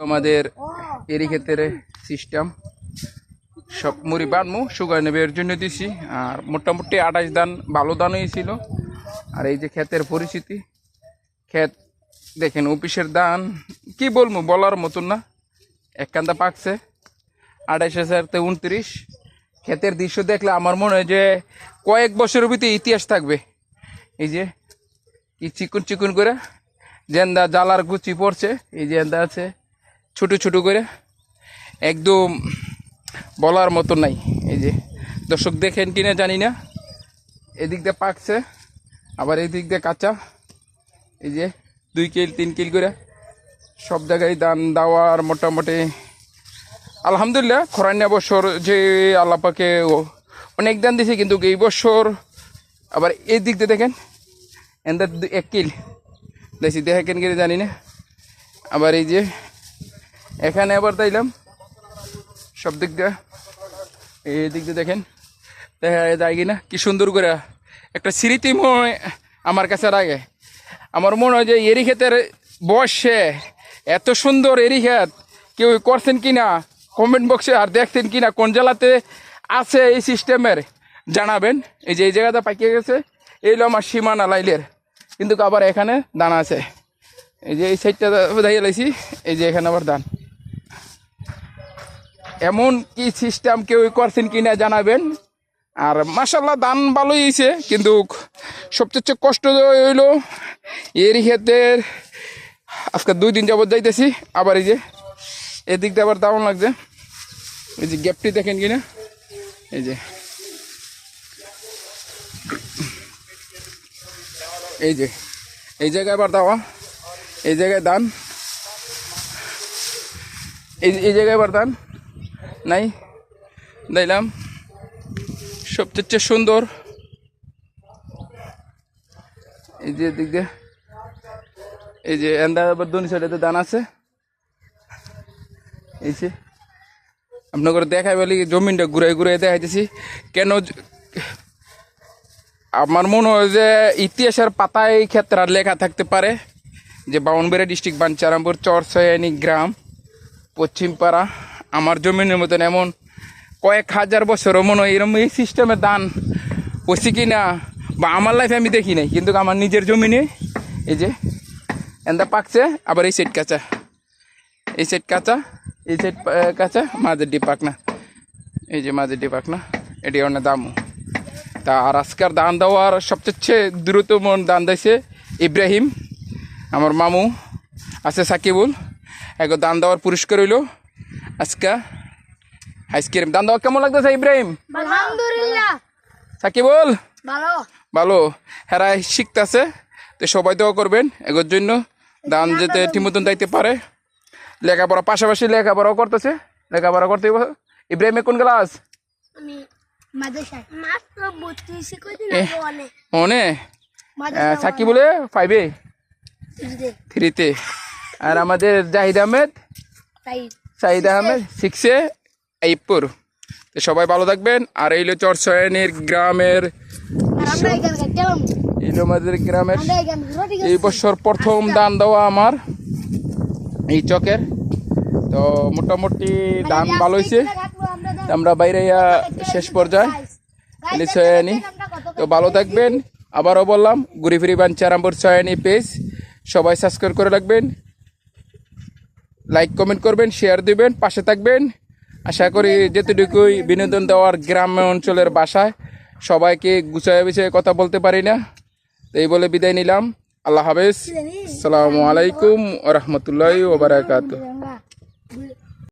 আমাদের এরি ক্ষেতের সিস্টেম সব মুড়ি বানমু সুগার নেবে এর জন্য দিছি। আর মোটামুটি আঠাশ দান ভালো দান হয়েছিল আর এই যে ক্ষেতের পরিস্থিতি, ক্ষেত, দেখেন অফিসের দান, কি বলব বলার মতন না। এক কান্দা পাকছে। আঠাশ হাজার তে উনত্রিশ। ক্ষেতের দৃশ্য দেখলে আমার মনে হয় যে কয়েক বছরের ভিতরে ইতিহাস থাকবে। এই যে, কি চিকুন চিকুন করে, জেন্দা, জালার গুচি পড়ছে। এই জেন্দা আছে ছোট ছোট করে। একদম বলার মতো নাই। এই যে, দর্শক দেখেন কিনা জানি না। এদিক দিয়ে পাকছে, আবার এই দিক দিয়ে কাঁচা। এই যে, দুই কিল, তিন কিল করে। সব জায়গায় দান দেওয়ার মোটামুটি। আলহামদুলিল্লাহ খরান্য বছর যে আল্লাপাকে অনেক দান দিছে, কিন্তু এই বছর আবার এই দিক দিয়ে দেখেন, এন্দার এক কিল। দেখছি, দেখেন কিনা জানি না। আবার এই যে এখানে আবার তাইলাম। সব দিক দিয়ে। এই দিক দিয়ে দেখেন। দেখা যায় কিনা? কি সুন্দর করে। একটা স্মৃতি মনে আমার কাছে রাগে আমার মনে হয় যে এরি ক্ষেতের বয়সে এত সুন্দর এরি ক্ষেত কেউ করছেন কিনা? কমেন্ট বক্সে আর দেখছেন কি না কোন জেলাতে আছে এই সিস্টেমের? জানাবেন। এই যে এই জায়গাটা পাকিয়ে গেছে। এই হলো আমার সীমানা লাইলের। কিন্তু আবার এখানে দান আছে। এই যে এই সাইডটা দাঁড়িয়ে লাইছি। এই যে এখানে আবার দান। এমন কি সিস্টেম কেউ করছেন কিনা জানাবেন। আর মাসাল্লাহ দান ভালোই হয়েছে কিন্তু সবচেয়ে কষ্ট হইল এর ক্ষেতের আজকে দুই দিন যাবত যাইতেছি, আবার এই যে এদিক দিয়ে আবার দারুণ লাগছে। এই যে গ্যাপটি দেখেন কিনা, এই যে। এই যে, এই জায়গায় আবার দাওয়া, এই জায়গায় দান, এই এই জায়গায় আবার দান। নাই দিলাম সবচেয়ে সুন্দর। এই যে দিক দিয়ে। এই যে এন্দা আবার সাইডে দান আছে। এই যে। আপনাদের দেখাই বলি, জমিনটা ঘুরাই ঘুরাই দেখাইতেছি। কেন আমার মনে হয় যে ইতিহাসের পাতায় ক্ষেত্রে লেখা থাকতে পারে যে বাউনবেড়া ডিস্ট্রিক্ট বাঞ্চারামপুর চরসয়ানি গ্রাম, পশ্চিমপাড়া। আমার জমিনের মতন এমন কয়েক হাজার বছরও মনে হয় এরকম এই সিস্টেমে দান হচ্ছে কি না বা আমার লাইফে আমি দেখি নাই। কিন্তু আমার নিজের জমিনে এই যে এন্দা পাকছে, আবার এই সাইড কাঁচা। এই সাইড কাঁচা, এই সাইড কাঁচা, মাঝের ডি পাক না এই যে মাঝের ডি পাক না এটি অনেক দামও তা আর আজকের দান দেওয়ার সবচেয়ে দ্রুততম দান দিয়েছে ইব্রাহিম। আমার মামু আছে সাকিবুল। একবার দান দেওয়ার পুরস্কার হইল। আজকে আইসক্রিম দান দেওয়া কেমন লাগতেছে ইব্রাহিম? আলহামদুলিল্লাহ। সাকিবুল ভালো। ভালো। হেরা শিখতেছে তো সবাই দোয়া করবেন এগোর জন্য। দান যেতে ঠিক মতন দাইতে পারে। লেখাপড়া পাশাপাশি লেখাপড়াও করতেছে। লেখাপড়া করতে ইব্রাহিমে কোন ক্লাস? মনে? মাদ্রাসা সাকিবুলে ফাইভে থ্রিতে আর আমাদের জাহিদ আহমেদ? সাইদ আহমেদ। সিক্সে এইপুর। তো সবাই ভালো থাকবেন। আর এইলো চরসয়নের গ্রামের এইলো আমাদের গ্রামের এই বছর প্রথম দান দেওয়া আমার এই চকের। তো মোটামুটি দান ভালো হয়েছে। আমরা বাইরে শেষ পর্যায়ে এলি ছয়ানি। তো ভালো থাকবেন। আবারও বললাম ঘুরি ফিরি বাঞ্চারামপুর ছয়ানি পেজ। সবাই সাবস্ক্রাইব করে রাখবেন। লাইক কমেন্ট করবেন শেয়ার দিবেন, পাশে থাকবেন। আশা করি যেতটুকুই বিনোদন দেওয়ার গ্রাম্য অঞ্চলের বাসায় সবাইকে গুছায় বিষয়ে কথা বলতে পারি না। তো এই বলে বিদায় নিলাম। আল্লাহ হাফেজ। আসসালামু আলাইকুম রহমতুল্লাহ ওবরাকাতু